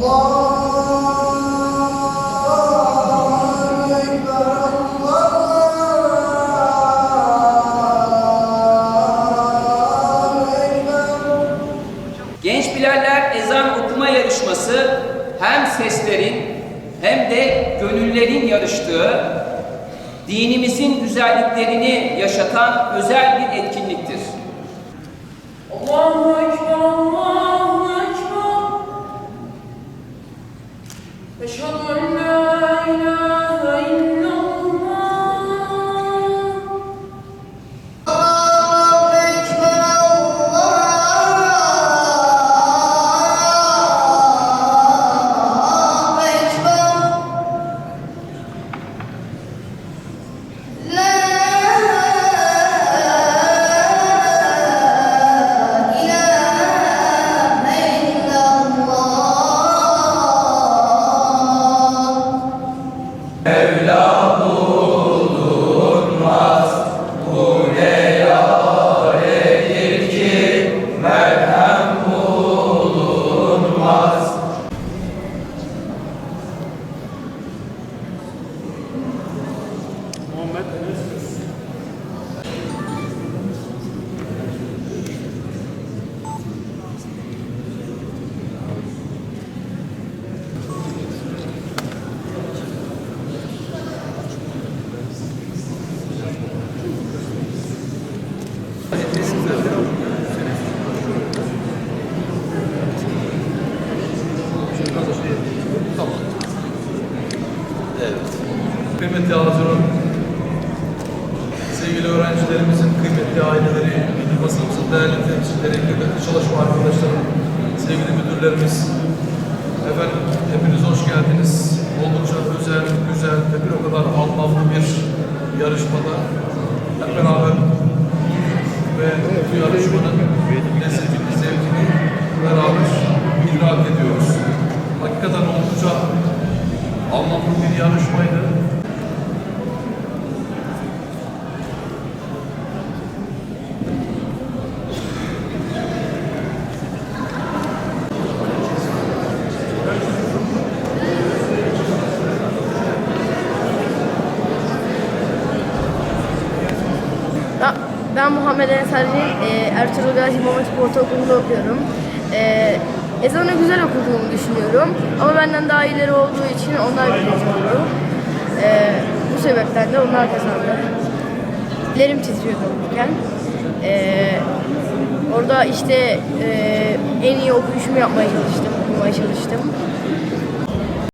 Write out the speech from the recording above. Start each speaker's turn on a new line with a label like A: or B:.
A: Genç Bilaller ezan okuma yarışması hem seslerin hem de gönüllerin yarıştığı, dinimizin güzelliklerini yaşatan özel bir etkinliktir.
B: Allahu விழா
C: Kıymetli Hazırun, sevgili öğrencilerimizin kıymetli aileleri, basınımızın değerli temsilcileri, kıymetli çalışma arkadaşlarım, sevgili müdürlerimiz, efendim hepiniz hoş geldiniz. Oldukça özel, güzel ve bir o kadar anlamlı bir yarışmada hep beraber ve bu yarışmanın lezzetini, zevkini beraber idrak ediyoruz. Hakikaten oldukça anlamlı bir yarışmaydı.
D: Ben, Muhammed Ensarcı, e, Ertuğrul Gazi İmam Hatip Ortaokulu'nda okuyorum. E, ezanı güzel okuduğumu düşünüyorum ama benden daha iyileri olduğu için onlar birinci oldu. E, bu sebepten de onlar kazandı. Ellerim titriyordu okurken. Orada işte en iyi okuyuşumu yapmaya çalıştım, okumaya çalıştım.